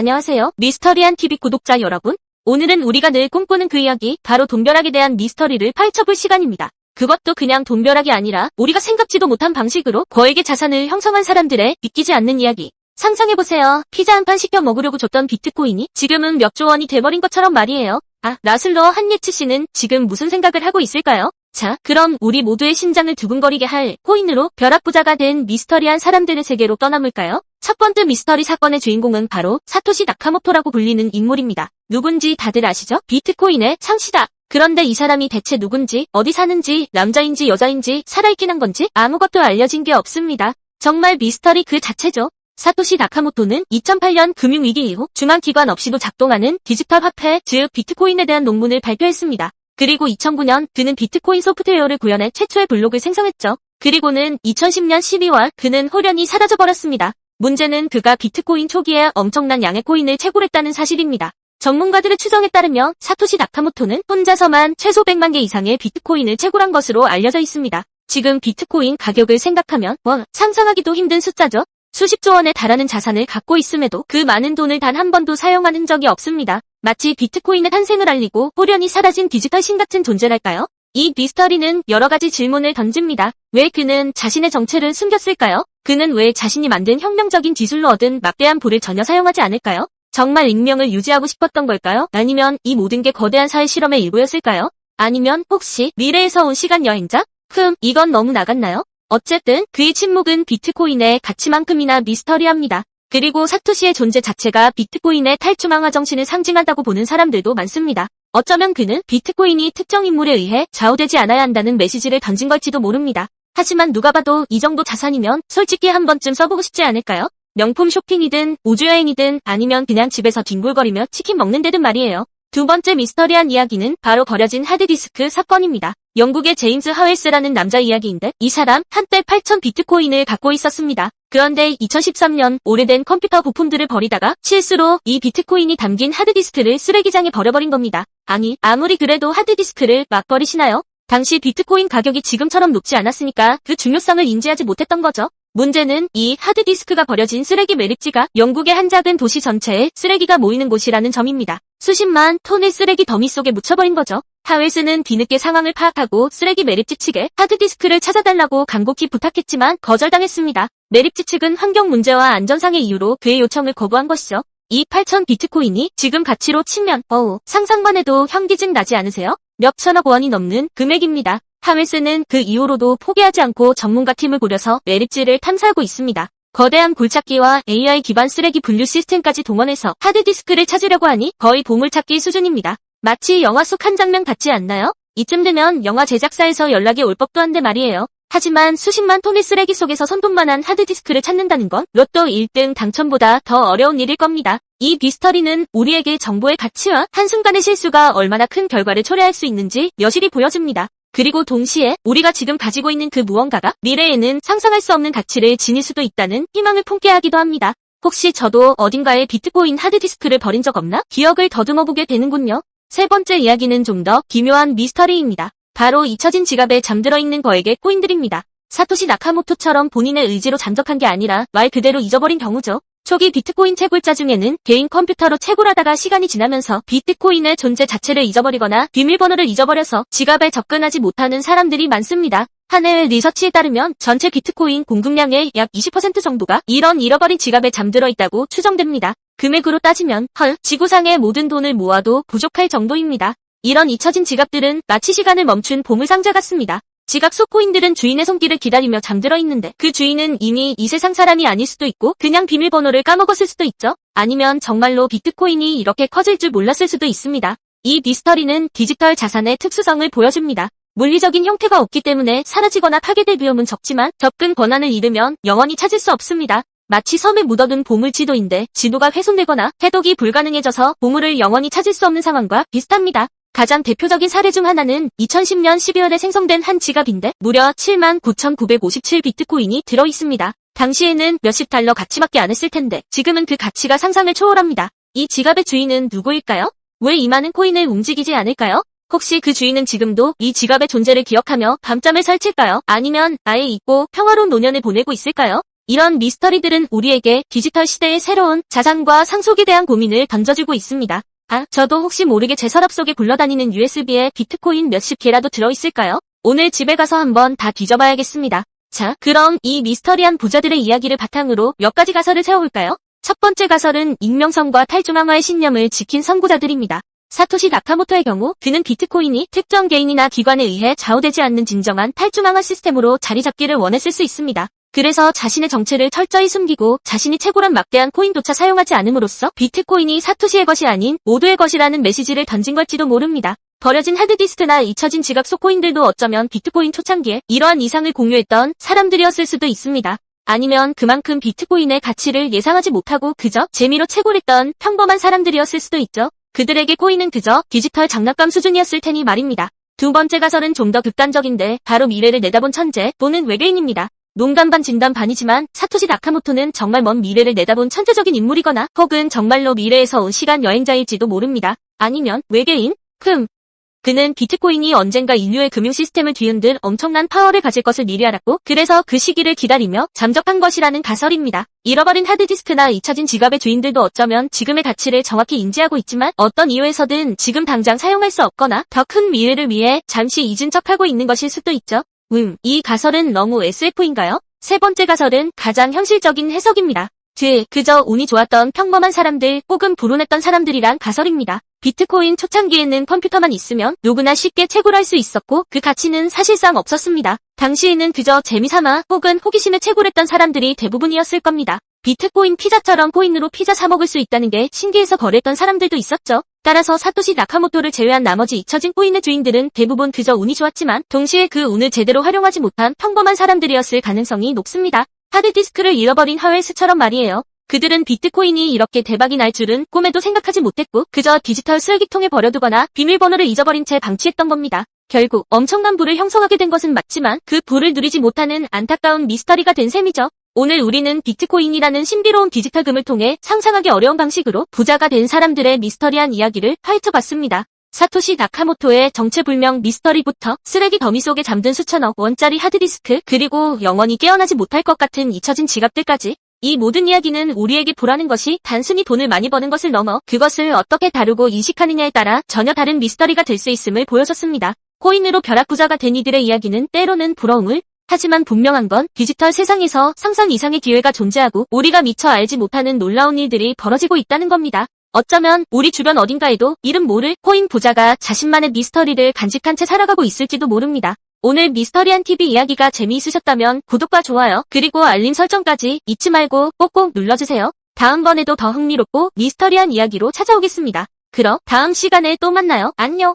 안녕하세요. 미스터리한 TV 구독자 여러분. 오늘은 우리가 늘 꿈꾸는 그 이야기, 바로 돈벼락에 대한 미스터리를 파헤쳐볼 시간입니다. 그것도 그냥 돈벼락이 아니라 우리가 생각지도 못한 방식으로 거액의 자산을 형성한 사람들의 믿기지 않는 이야기. 상상해보세요. 피자 한 판 시켜 먹으려고 줬던 비트코인이 지금은 몇 조 원이 돼버린 것처럼 말이에요. 아, 라슬러 한예츠 씨는 지금 무슨 생각을 하고 있을까요? 자, 그럼 우리 모두의 심장을 두근거리게 할 코인으로 벼락부자가 된 미스터리한 사람들의 세계로 떠나볼까요? 첫 번째 미스터리 사건의 주인공은 바로 사토시 나카모토라고 불리는 인물입니다. 누군지 다들 아시죠? 비트코인의 창시자. 그런데 이 사람이 대체 누군지, 어디 사는지, 남자인지 여자인지, 살아있긴 한 건지 아무것도 알려진 게 없습니다. 정말 미스터리 그 자체죠. 사토시 나카모토는 2008년 금융위기 이후 중앙기관 없이도 작동하는 디지털 화폐, 즉 비트코인에 대한 논문을 발표했습니다. 그리고 2009년 그는 비트코인 소프트웨어를 구현해 최초의 블록을 생성했죠. 그리고는 2010년 12월 그는 홀연히 사라져버렸습니다. 문제는 그가 비트코인 초기에 엄청난 양의 코인을 채굴했다는 사실입니다. 전문가들의 추정에 따르면 사토시 나카모토는 혼자서만 최소 100만 개 이상의 비트코인을 채굴한 것으로 알려져 있습니다. 지금 비트코인 가격을 생각하면 와, 상상하기도 힘든 숫자죠. 수십조 원에 달하는 자산을 갖고 있음에도 그 많은 돈을 단 한 번도 사용한 흔적이 없습니다. 마치 비트코인의 탄생을 알리고 호련히 사라진 디지털 신 같은 존재랄까요? 이 미스터리는 여러 가지 질문을 던집니다. 왜 그는 자신의 정체를 숨겼을까요? 그는 왜 자신이 만든 혁명적인 기술로 얻은 막대한 부를 전혀 사용하지 않을까요? 정말 익명을 유지하고 싶었던 걸까요? 아니면 이 모든 게 거대한 사회 실험의 일부였을까요? 아니면 혹시 미래에서 온 시간 여행자? 흠, 이건 너무 나갔나요? 어쨌든 그의 침묵은 비트코인의 가치만큼이나 미스터리합니다. 그리고 사토시의 존재 자체가 비트코인의 탈주망화 정신을 상징한다고 보는 사람들도 많습니다. 어쩌면 그는 비트코인이 특정 인물에 의해 좌우되지 않아야 한다는 메시지를 던진 걸지도 모릅니다. 하지만 누가 봐도 이 정도 자산이면 솔직히 한 번쯤 써보고 싶지 않을까요? 명품 쇼핑이든 우주여행이든 아니면 그냥 집에서 뒹굴거리며 치킨 먹는 데든 말이에요. 두 번째 미스터리한 이야기는 바로 버려진 하드디스크 사건입니다. 영국의 제임스 하웰스라는 남자 이야기인데 이 사람 한때 8천 비트코인을 갖고 있었습니다. 그런데 2013년 오래된 컴퓨터 부품들을 버리다가 실수로 이 비트코인이 담긴 하드디스크를 쓰레기장에 버려버린 겁니다. 아니 아무리 그래도 하드디스크를 막 버리시나요? 당시 비트코인 가격이 지금처럼 높지 않았으니까 그 중요성을 인지하지 못했던 거죠. 문제는 이 하드디스크가 버려진 쓰레기 매립지가 영국의 한 작은 도시 전체에 쓰레기가 모이는 곳이라는 점입니다. 수십만 톤의 쓰레기 더미 속에 묻혀버린 거죠. 하웰스는 뒤늦게 상황을 파악하고 쓰레기 매립지 측에 하드디스크를 찾아달라고 간곡히 부탁했지만 거절당했습니다. 매립지 측은 환경 문제와 안전상의 이유로 그의 요청을 거부한 것이죠. 이 8천 비트코인이 지금 가치로 치면 어우 상상만 해도 현기증 나지 않으세요? 몇 천억 원이 넘는 금액입니다. 하웰스는 그 이후로도 포기하지 않고 전문가 팀을 꾸려서 매립지를 탐사하고 있습니다. 거대한 굴착기와 AI 기반 쓰레기 분류 시스템까지 동원해서 하드디스크를 찾으려고 하니 거의 보물찾기 수준입니다. 마치 영화 속 한 장면 같지 않나요? 이쯤 되면 영화 제작사에서 연락이 올 법도 한데 말이에요. 하지만 수십만 톤의 쓰레기 속에서 선돈만한 하드디스크를 찾는다는 건 로또 1등 당첨보다 더 어려운 일일 겁니다. 이 미스터리는 우리에게 정보의 가치와 한순간의 실수가 얼마나 큰 결과를 초래할 수 있는지 여실히 보여줍니다. 그리고 동시에 우리가 지금 가지고 있는 그 무언가가 미래에는 상상할 수 없는 가치를 지닐 수도 있다는 희망을 품게 하기도 합니다. 혹시 저도 어딘가에 비트코인 하드디스크를 버린 적 없나? 기억을 더듬어 보게 되는군요. 세 번째 이야기는 좀 더 기묘한 미스터리입니다. 바로 잊혀진 지갑에 잠들어 있는 거액의 코인들입니다. 사토시 나카모토처럼 본인의 의지로 잠적한 게 아니라 말 그대로 잊어버린 경우죠. 초기 비트코인 채굴자 중에는 개인 컴퓨터로 채굴하다가 시간이 지나면서 비트코인의 존재 자체를 잊어버리거나 비밀번호를 잊어버려서 지갑에 접근하지 못하는 사람들이 많습니다. 한 해의 리서치에 따르면 전체 비트코인 공급량의 약 20% 정도가 이런 잃어버린 지갑에 잠들어 있다고 추정됩니다. 금액으로 따지면 헐, 지구상의 모든 돈을 모아도 부족할 정도입니다. 이런 잊혀진 지갑들은 마치 시간을 멈춘 보물상자 같습니다. 지갑 속 코인들은 주인의 손길을 기다리며 잠들어 있는데 그 주인은 이미 이 세상 사람이 아닐 수도 있고 그냥 비밀번호를 까먹었을 수도 있죠. 아니면 정말로 비트코인이 이렇게 커질 줄 몰랐을 수도 있습니다. 이 미스터리는 디지털 자산의 특수성을 보여줍니다. 물리적인 형태가 없기 때문에 사라지거나 파괴될 위험은 적지만 접근 권한을 잃으면 영원히 찾을 수 없습니다. 마치 섬에 묻어둔 보물 지도인데 지도가 훼손되거나 해독이 불가능해져서 보물을 영원히 찾을 수 없는 상황과 비슷합니다. 가장 대표적인 사례 중 하나는 2010년 12월에 생성된 한 지갑인데 무려 79,957 비트코인이 들어 있습니다. 당시에는 몇십 달러 가치밖에 안 했을 텐데 지금은 그 가치가 상상을 초월합니다. 이 지갑의 주인은 누구일까요? 왜 이 많은 코인을 움직이지 않을까요? 혹시 그 주인은 지금도 이 지갑의 존재를 기억하며 밤잠을 설칠까요? 아니면 아예 잊고 평화로운 노년을 보내고 있을까요? 이런 미스터리들은 우리에게 디지털 시대의 새로운 자산과 상속에 대한 고민을 던져주고 있습니다. 아, 저도 혹시 모르게 제 서랍 속에 굴러다니는 USB에 비트코인 몇십 개라도 들어있을까요? 오늘 집에 가서 한번 다 뒤져봐야겠습니다. 자, 그럼 이 미스터리한 부자들의 이야기를 바탕으로 몇 가지 가설을 세워볼까요? 첫 번째 가설은 익명성과 탈중앙화의 신념을 지킨 선구자들입니다. 사토시 나카모토의 경우 그는 비트코인이 특정 개인이나 기관에 의해 좌우되지 않는 진정한 탈중앙화 시스템으로 자리 잡기를 원했을 수 있습니다. 그래서 자신의 정체를 철저히 숨기고 자신이 최고란 막대한 코인조차 사용하지 않음으로써 비트코인이 사토시의 것이 아닌 모두의 것이라는 메시지를 던진 걸지도 모릅니다. 버려진 하드디스크나 잊혀진 지갑 속 코인들도 어쩌면 비트코인 초창기에 이러한 이상을 공유했던 사람들이었을 수도 있습니다. 아니면 그만큼 비트코인의 가치를 예상하지 못하고 그저 재미로 채굴했던 평범한 사람들이었을 수도 있죠. 그들에게 코인은 그저 디지털 장난감 수준이었을 테니 말입니다. 두 번째 가설은 좀 더 극단적인데 바로 미래를 내다본 천재 또는 외계인입니다. 농담 반 진담 반이지만 사토시 나카모토는 정말 먼 미래를 내다본 천재적인 인물이거나 혹은 정말로 미래에서 온 시간 여행자일지도 모릅니다. 아니면 외계인? 흠. 그는 비트코인이 언젠가 인류의 금융 시스템을 뒤흔들 엄청난 파워를 가질 것을 미리 알았고 그래서 그 시기를 기다리며 잠적한 것이라는 가설입니다. 잃어버린 하드디스크나 잊혀진 지갑의 주인들도 어쩌면 지금의 가치를 정확히 인지하고 있지만 어떤 이유에서든 지금 당장 사용할 수 없거나 더 큰 미래를 위해 잠시 잊은 척하고 있는 것일 수도 있죠. 음, 이 가설은 너무 SF인가요? 세 번째 가설은 가장 현실적인 해석입니다. 뒤, 그저 운이 좋았던 평범한 사람들 혹은 불운했던 사람들이란 가설입니다. 비트코인 초창기에는 컴퓨터만 있으면 누구나 쉽게 채굴할 수 있었고 그 가치는 사실상 없었습니다. 당시에는 그저 재미삼아 혹은 호기심에 채굴했던 사람들이 대부분이었을 겁니다. 비트코인 피자처럼 코인으로 피자 사 먹을 수 있다는 게 신기해서 거래했던 사람들도 있었죠. 따라서 사토시 나카모토를 제외한 나머지 잊혀진 코인의 주인들은 대부분 그저 운이 좋았지만 동시에 그 운을 제대로 활용하지 못한 평범한 사람들이었을 가능성이 높습니다. 하드디스크를 잃어버린 하웰스처럼 말이에요. 그들은 비트코인이 이렇게 대박이 날 줄은 꿈에도 생각하지 못했고 그저 디지털 쓰레기통에 버려두거나 비밀번호를 잊어버린 채 방치했던 겁니다. 결국 엄청난 부를 형성하게 된 것은 맞지만 그 부를 누리지 못하는 안타까운 미스터리가 된 셈이죠. 오늘 우리는 비트코인이라는 신비로운 디지털 금을 통해 상상하기 어려운 방식으로 부자가 된 사람들의 미스터리한 이야기를 파헤쳐봤습니다. 사토시 나카모토의 정체불명 미스터리부터 쓰레기 더미 속에 잠든 수천억 원짜리 하드디스크 그리고 영원히 깨어나지 못할 것 같은 잊혀진 지갑들까지 이 모든 이야기는 우리에게 보라는 것이 단순히 돈을 많이 버는 것을 넘어 그것을 어떻게 다루고 인식하느냐에 따라 전혀 다른 미스터리가 될 수 있음을 보여줬습니다. 코인으로 벼락부자가 된 이들의 이야기는 때로는 부러움을 하지만 분명한 건 디지털 세상에서 상상 이상의 기회가 존재하고 우리가 미처 알지 못하는 놀라운 일들이 벌어지고 있다는 겁니다. 어쩌면 우리 주변 어딘가에도 이름 모를 코인 부자가 자신만의 미스터리를 간직한 채 살아가고 있을지도 모릅니다. 오늘 미스터리한 TV 이야기가 재미있으셨다면 구독과 좋아요 그리고 알림 설정까지 잊지 말고 꼭꼭 눌러주세요. 다음번에도 더 흥미롭고 미스터리한 이야기로 찾아오겠습니다. 그럼 다음 시간에 또 만나요. 안녕.